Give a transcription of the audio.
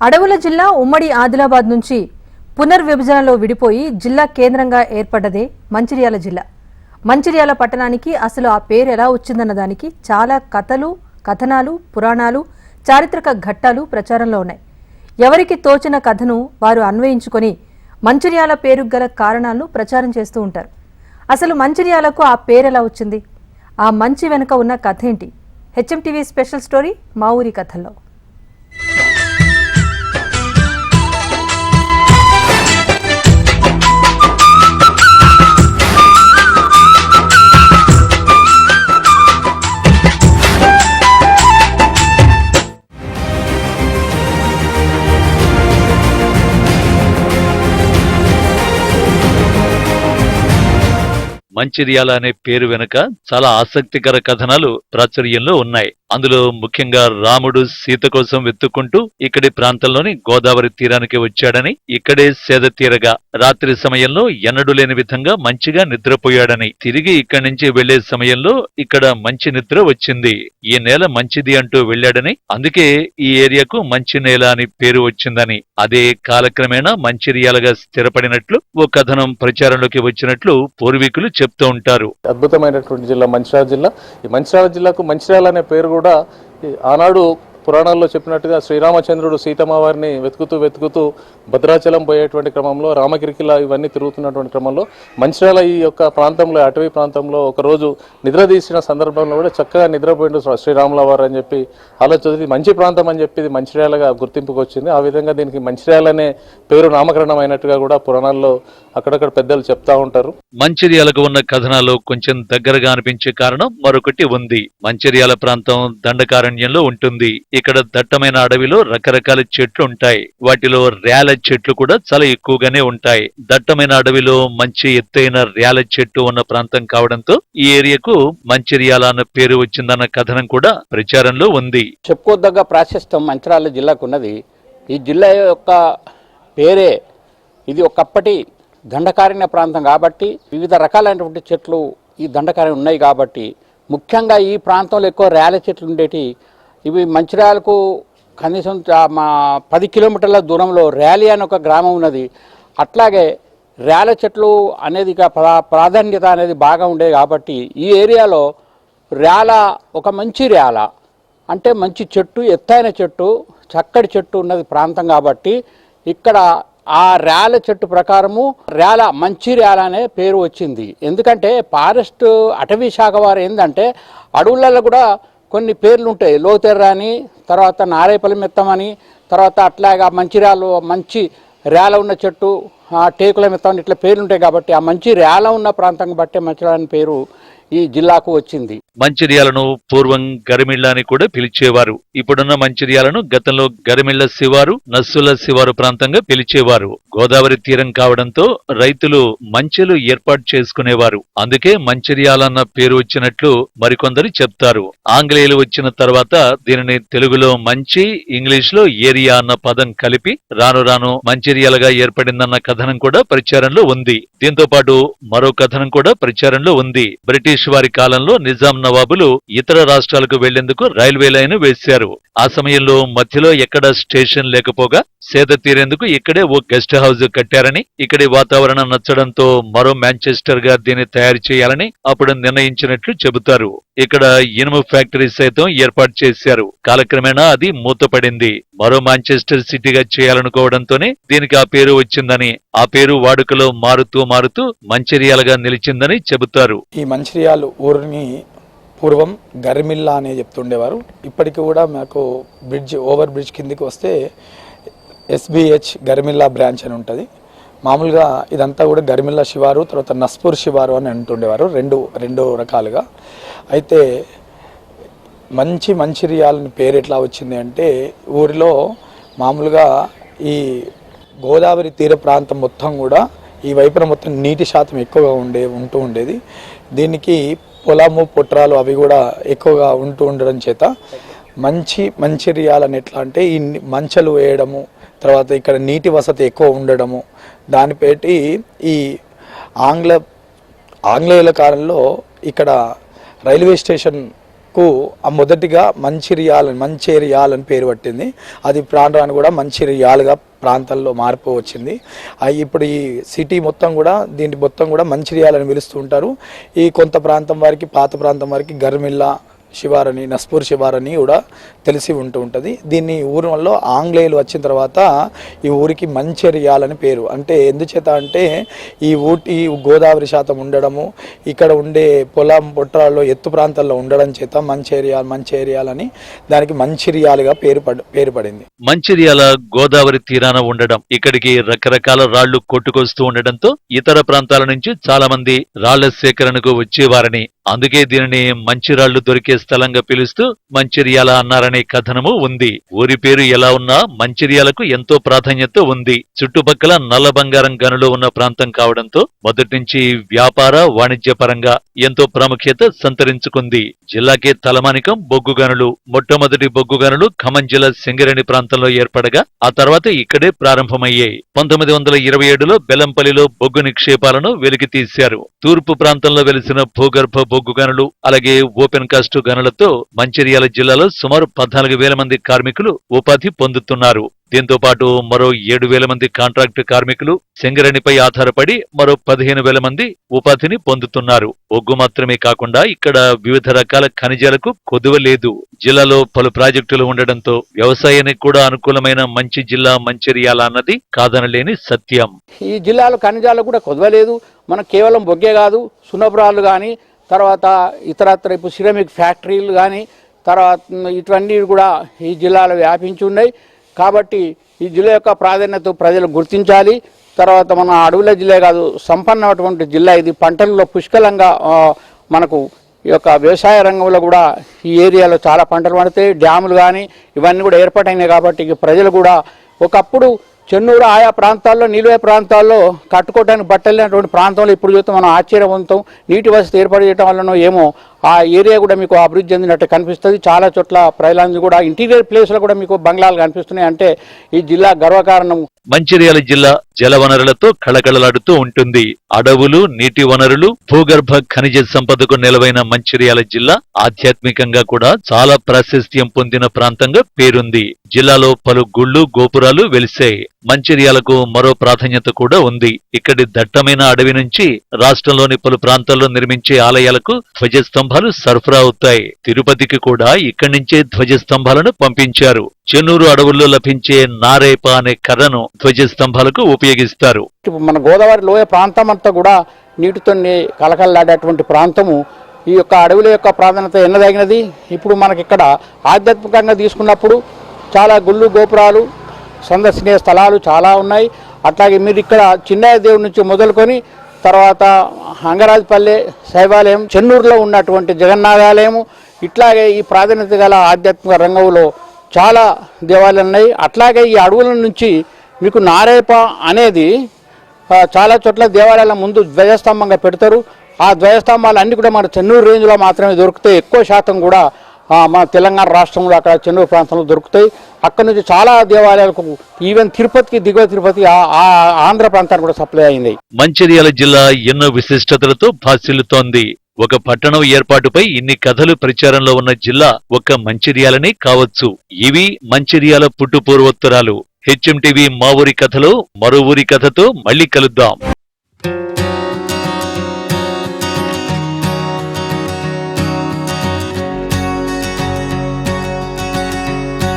అడవుల జిల్లా ఉమ్మడి ఆదిలాబాద్ నుంచి పునర్విభజనలో విడిపోయి జిల్లా కేంద్రంగా ఏర్పడ్డదే మంచిర్యాల జిల్లా. మంచిర్యాల పట్టణానికి అసలు ఆ పేరు ఎలా వచ్చిందన్న దానికి చాలా కథలు కథనాలు పురాణాలు చారిత్రక ఘట్టాలు ప్రచారంలో ఉన్నాయి. ఎవరికి తోచిన కథను వారు అన్వయించుకొని మంచిర్యాల పేరుకు గల కారణాలను ప్రచారం చేస్తూ ఉంటారు. అసలు మంచిర్యాలకు ఆ పేరు ఎలా వచ్చింది? ఆ మంచి వెనుక ఉన్న కథ ఏంటి? హెచ్ఎంటీవీ స్పెషల్ స్టోరీ మా ఊరి కథల్లో. మంచిర్యాల అనే పేరు వెనుక చాలా ఆసక్తికర కథనాలు ప్రాచుర్యంలో ఉన్నాయి. అందులో ముఖ్యంగా రాముడు సీత కోసం వెతుక్కుంటూ ఇక్కడి ప్రాంతంలోని గోదావరి తీరానికి వచ్చాడని ఇక్కడే సేద తీరగా రాత్రి సమయంలో ఎన్నడూ లేని విధంగా మంచిగా నిద్రపోయాడని తిరిగి ఇక్కడి నుంచి వెళ్ళే సమయంలో ఇక్కడ మంచి నిద్ర వచ్చింది. ఈ నేల మంచిది అంటూ వెళ్ళాడని అందుకే ఈ ఏరియాకు మంచి నేల అని పేరు వచ్చిందని. అదే కాలక్రమేణా మంచిర్యాలగా స్థిరపడినట్లు ఓ కథనం ప్రచారంలోకి వచ్చినట్లు పూర్వీకులు చెప్తూ ఉంటారు. అద్భుతమైనటువంటి జిల్లా మంచిర్యాల జిల్లా. ఈ మంచిర్యాల జిల్లాకు మంచిర్యాల అనే పేరు కూడా కూడా ఆనాడు పురాణాల్లో చెప్పినట్టుగా శ్రీరామచంద్రుడు సీతమ్మ వారిని వెతుకుతూ వెతుకుతూ భద్రాచలం పోయేటువంటి క్రమంలో రామగిరికిలా ఇవన్నీ తిరుగుతున్నటువంటి క్రమంలో మంచిర్యాల ఈ యొక్క ప్రాంతంలో అటవీ ప్రాంతంలో ఒకరోజు నిద్ర తీసిన సందర్భంలో కూడా చక్కగా నిద్రపోయిండు శ్రీరాముల వారు అని చెప్పి ఆలోచించి మంచి ప్రాంతం అని చెప్పి ఇది మంచిర్యాలగా గుర్తింపుకు వచ్చింది. ఆ విధంగా దీనికి మంచిర్యాల అనే పేరు నామకరణం అయినట్టుగా కూడా పురాణాల్లో అక్కడక్కడ పెద్దలు చెప్తా ఉంటారు. మంచిర్యాలకు ఉన్న కథనాలు కొంచెం దగ్గరగా అనిపించే కారణం మరొకటి ఉంది. మంచిర్యాల ప్రాంతం దండకారణ్యంలో ఉంటుంది. ఇక్కడ దట్టమైన అడవిలో రకరకాల చెట్లు ఉంటాయి. వాటిలో రేల చెట్లు కూడా చాలా ఎక్కువగానే ఉంటాయి. దట్టమైన అడవిలో మంచి ఎత్తైన రేల చెట్టు ఉన్న ప్రాంతం కావడంతో ఈ ఏరియాకు మంచిర్యాల అన్న పేరు వచ్చిందన్న కథనం కూడా ప్రచారంలో ఉంది. చెప్పుకోదగ్గ ప్రాశస్త్యం మంచిర్యాల జిల్లాకు ఉన్నది. ఈ జిల్లా యొక్క పేరే ఇది ఒకప్పటి దండకారణ్య ప్రాంతం కాబట్టి వివిధ రకాలైనటువంటి చెట్లు ఈ దండకారణ్యం ఉన్నాయి కాబట్టి ముఖ్యంగా ఈ ప్రాంతంలో ఎక్కువ రేల చెట్లు ఉండేటి ఇవి మంచిర్యాలకు కనీసం మా పది కిలోమీటర్ల దూరంలో ర్యాలీ అని ఒక గ్రామం ఉన్నది. అట్లాగే ర్యాల చెట్లు అనేది ఇక ప్రా ప్రాధాన్యత అనేది బాగా ఉండేది కాబట్టి ఈ ఏరియాలో ర్యాల ఒక మంచి ర్యాల. అంటే మంచి చెట్టు ఎత్తైన చెట్టు చక్కటి చెట్టు ఉన్నది ప్రాంతం కాబట్టి ఇక్కడ ఆ ర్యాల చెట్టు ప్రకారము ర్యాల మంచి ర్యాల అనే పేరు వచ్చింది. ఎందుకంటే ఫారెస్ట్ అటవీ శాఖ వారు ఏంటంటే అడవులలో కూడా కొన్ని పేర్లు ఉంటాయి లోతెర్ర అని తర్వాత నారాయపల్లి మిత్తం అని తర్వాత అట్లాగా మంచిర్యాలు మంచి రేల ఉన్న చెట్టు ఆ టేకుల మిత్తం ఇట్లా పేర్లు ఉంటాయి కాబట్టి ఆ మంచి రేల ఉన్న ప్రాంతం బట్టే మంచిర్యాల అని పేరు. ఈ జిల్లాకు వచ్చింది. మంచిర్యాలను పూర్వం గరిమిళ్ళ అని కూడా పిలిచేవారు. ఇప్పుడున్న మంచిర్యాలను గతంలో గరిమిళ్ళ శివారు నస్సుల శివారు ప్రాంతంగా పిలిచేవారు. గోదావరి తీరం కావడంతో రైతులు మంచెలు ఏర్పాటు చేసుకునేవారు. అందుకే మంచిర్యాల అన్న పేరు వచ్చినట్లు మరికొందరు చెప్తారు. ఆంగ్లేయులు వచ్చిన తర్వాత దీనిని తెలుగులో మంచి ఇంగ్లీష్లో ఏరియా అన్న పదం కలిపి రాను రాను మంచిర్యాలగా ఏర్పడిందన్న కథనం కూడా ప్రచారంలో ఉంది. దీంతో పాటు మరో కథనం కూడా ప్రచారంలో ఉంది. బ్రిటిష్ వారి కాలంలో నిజాం నవాబులు ఇతర రాష్ట్రాలకు వెళ్ళేందుకు రైల్వే లైన్ వేశారు. ఆ సమయంలో మధ్యలో ఎక్కడ స్టేషన్ లేకపోగా సేద తీరేందుకు ఇక్కడే ఓ గెస్ట్ హౌస్ కట్టారని ఇక్కడి వాతావరణం నచ్చడంతో మరో మాంచెస్టర్గా దీన్ని తయారు చేయాలని అప్పుడు నిర్ణయించినట్లు చెబుతారు. ఇక్కడ ఇనుము ఫ్యాక్టరీ సైతం ఏర్పాటు చేశారు. కాలక్రమేణా అది మూతపడింది. మరో మాంచెస్టర్ సిటీగా చేయాలనుకోవడంతోనే దీనికి ఆ పేరు వచ్చిందని ఆ పేరు వాడుకలో మారుతూ మారుతూ మంచిర్యాలగా నిలిచిందని చెబుతారు. ఈ మంచిర్యాల ఊరిని పూర్వం గరిమిల్లా అనే చెప్తుండేవారు. ఇప్పటికి కూడా మాకు బ్రిడ్జ్ ఓవర్ బ్రిడ్జ్ కిందికి వస్తే ఎస్బిహెచ్ గరిమిల్లా బ్రాంచ్ అని ఉంటుంది. మామూలుగా ఇదంతా కూడా గరిమిల్లా శివారు తర్వాత నస్పూర్ శివారు అని అంటుండేవారు రెండు రెండు రకాలుగా. అయితే మంచి మంచిర్యాలని పేరు ఎట్లా వచ్చింది అంటే ఊరిలో మామూలుగా ఈ గోదావరి తీర ప్రాంతం మొత్తం కూడా ఈ వైపున మొత్తం నీటి శాతం ఎక్కువగా ఉండే ఉంటూ ఉండేది. దీనికి పొలము పొట్రాలు అవి కూడా ఎక్కువగా ఉంటూ ఉండడం చేత మంచి మంచిర్యాలని ఎట్లా అంటే ఈ మంచలు వేయడము తర్వాత ఇక్కడ నీటి వసతి ఎక్కువ ఉండడము. దానిపేటి ఈ ఆంగ్ల ఆంగ్లేయుల కాలంలో ఇక్కడ రైల్వే స్టేషన్కు మొదటిగా మంచిర్యాల మంచేరియాల్ అని పేరు పట్టింది. అది ప్రాంతాన్ని కూడా మంచిర్యాలుగా ప్రాంతంలో మార్పు వచ్చింది. ఇప్పుడు ఈ సిటీ మొత్తం కూడా దీని మొత్తం కూడా మంచిర్యాలని పిలుస్తూ ఉంటారు. ఈ కొంత ప్రాంతం వారికి పాత ప్రాంతం వారికి గర్మిల్లా శివారని నస్పూర్ శివారని కూడా తెలిసి ఉంటూ ఉంటుంది. దీన్ని ఊరి వల్ల ఆంగ్లేయులు వచ్చిన తర్వాత ఈ ఊరికి మంచెరియాలని పేరు. అంటే ఎందుచేత అంటే ఈ ఊటి గోదావరి శాతం ఉండడము ఇక్కడ ఉండే పొలం పొట్రాల్లో ఎత్తు ప్రాంతాల్లో ఉండడం చేత మంచేరియాల్ మంచేరియాలని దానికి మంచిర్యాలుగా పేరు పేరు పడింది. మంచిర్యాల గోదావరి తీరాన ఉండడం ఇక్కడికి రకరకాల రాళ్ళు కొట్టుకొస్తూ ఉండడంతో ఇతర ప్రాంతాల నుంచి చాలా మంది రాళ్ళ సేకరణకు వచ్చేవారని అందుకే దీనిని మంచిరాళ్ళు దొరికే స్థలంగా పిలుస్తూ మంచిర్యాల అన్నారనే కథనము ఉంది. ఊరి పేరు ఎలా ఉన్నా మంచిర్యాలకు ఎంతో ప్రాధాన్యత ఉంది. చుట్టుపక్కల నల్ల బంగారం గనులు ఉన్న ప్రాంతం కావడంతో మొదటినుంచి వ్యాపార వాణిజ్య పరంగా ఎంతో ప్రాముఖ్యత సంతరించుకుంది. జిల్లాకే తలమానికం బొగ్గు గనులు. మొట్టమొదటి బొగ్గు గనులు ఖమ్మం జిల్లా సింగరేణి ప్రాంతంలో ఏర్పడగా ఆ తర్వాత ఇక్కడే ప్రారంభమయ్యాయి. పంతొమ్మిది వందల ఇరవై ఏడులో బెల్లంపల్లిలో బొగ్గు నిక్షేపాలను వెలికి తీశారు తూర్పు ప్రాంతంలో వెలిసిన భూగర్భ బొగ్గు గనులు అలాగే ఓపెన్ కాస్ట్ గనులతో మంచిర్యాల జిల్లాలో సుమారు పద్నాలుగు వేల మంది కార్మికులు ఉపాధి పొందుతున్నారు. దీంతో పాటు మరో ఏడు వేల మంది కాంట్రాక్టు కార్మికులు సింగరేణిపై ఆధారపడి మరో పదిహేను వేల మంది ఉపాధిని పొందుతున్నారు. ఒగ్గు మాత్రమే కాకుండా ఇక్కడ వివిధ రకాల ఖనిజాలకు కొదువ లేదు. జిల్లాలో పలు ప్రాజెక్టులు ఉండడంతో వ్యవసాయానికి కూడా అనుకూలమైన మంచి జిల్లా మంచిర్యాల అన్నది కాదనలేని సత్యం. ఈ జిల్లాలో ఖనిజాలు కూడా కొదవలేదు మనం కేవలం బొగ్గే కాదు సునపురాలు కానీ తర్వాత ఇతరత్ర ఇప్పుడు సిరమిక్ ఫ్యాక్టరీలు కానీ తర్వాత ఇటువన్నీ కూడా ఈ జిల్లాలో వ్యాపించి ఉన్నాయి. కాబట్టి ఈ జిల్లా యొక్క ప్రాధాన్యత ప్రజలు గుర్తించాలి. తర్వాత మన అడవుల జిల్లా కాదు సంపన్నమైనటువంటి జిల్లా ఇది. పంటల్లో పుష్కలంగా మనకు ఈ యొక్క వ్యవసాయ రంగంలో కూడా ఈ ఏరియాలో చాలా పంటలు పండుతాయి. డ్యాములు కానీ ఇవన్నీ కూడా ఏర్పాటైనాయి కాబట్టి ప్రజలు కూడా ఒకప్పుడు చెన్నూరు ఆయా ప్రాంతాల్లో నిలువే ప్రాంతాల్లో కట్టుకోవడానికి బట్టలేనటువంటి ప్రాంతంలో ఇప్పుడు చూస్తే మనం ఆశ్చర్యం పొందుతాం నీటి వసతి ఏర్పాటు చేయడం వల్లనో ఏమో ఆ ఏరియా కూడా మీకు అభివృద్ధి చెందినట్టు కనిపిస్తుంది. చాలా చోట్ల ప్రజలందరూ కూడా ఇంటీరియర్ ప్లేస్లో కూడా మీకు బంగ్లాలు కనిపిస్తున్నాయి. అంటే ఈ జిల్లా గర్వకారణం మంచిర్యాల జిల్లా జలవనరులతో కళకళలాడుతూ ఉంటుంది. అడవులు నీటి వనరులు భూగర్భ ఖనిజ సంపదకు నిలవైన మంచిర్యాల జిల్లా ఆధ్యాత్మికంగా కూడా చాలా ప్రాశస్త్యం పొందిన ప్రాంతంగా పేరుంది. జిల్లాలో పలు గుళ్ళు గోపురాలు వెలిశాయి మంచిర్యాలకు మరో ప్రాధాన్యత కూడా ఉంది. ఇక్కడి దట్టమైన అడవి నుంచి రాష్ట్రంలోని పలు ప్రాంతాల్లో నిర్మించే ఆలయాలకు స్తంభాలు సరఫరా అవుతాయి. తిరుపతికి కూడా ఇక్కడి నుంచే ధ్వజస్తంభాలను పంపించారు. చెన్నూరు అడవుల్లో లభించే నారేప అనే కర్రను ధ్వజస్తంభాలకు ఉపయోగిస్తారు. ఇప్పుడు మన గోదావరి లోయ ప్రాంతం అంతా కూడా నీటితో కలకల్లాడేటువంటి ప్రాంతము. ఈ యొక్క అడవుల యొక్క ప్రాధాన్యత ఎన్నదగినది? ఇప్పుడు మనకి ఇక్కడ ఆధ్యాత్మికంగా తీసుకున్నప్పుడు చాలా గుళ్ళు గోపురాలు సందర్శనీయ స్థలాలు చాలా ఉన్నాయి. అట్లాగే మీరు ఇక్కడ చిన్నయ్య దేవుడి నుంచి మొదలుకొని తర్వాత అంగరాజపల్లె శైవాలయం చెన్నూరులో ఉన్నటువంటి జగన్నాథాలయము ఇట్లాగే ఈ ప్రాధాన్యత గల ఆధ్యాత్మిక రంగంలో చాలా దేవాలయాలు ఉన్నాయి. అట్లాగే ఈ అడవుల నుంచి మీకు నారేప అనేది చాలా చోట్ల దేవాలయాల ముందు ధ్వజస్తంభంగా పెడతారు. ఆ ధ్వజస్తంభాలు అన్ని కూడా మన చెన్నూరు రేంజ్లో మాత్రమే దొరుకుతాయి. ఎక్కువ శాతం కూడా మన తెలంగాణ రాష్ట్రంలో అక్కడ చెన్నూరు ప్రాంతంలో దొరుకుతాయి. అక్కడ నుంచి చాలా దేవాలయాలకు ఈవెన్ తిరుపతికి దిగువ తిరుపతి ఆ- ఆ ఆంధ్ర ప్రాంతానికి కూడా సప్లై అయింది. మంచిర్యాల జిల్లా ఎన్నో విశిష్టతలతో భాసిల్లుతోంది. ఒక పట్టణం ఏర్పాటుపై ఇన్ని కథలు ప్రచారంలో ఉన్న జిల్లా ఒక్క మంచిర్యాలనే కావచ్చు. ఇవి మంచిర్యాల పుట్టుపూర్వోత్తరాలు హెచ్ఎం టీవీ మా ఊరి కథలో మరో ఊరి కథతో మళ్ళీ కలుద్దాం.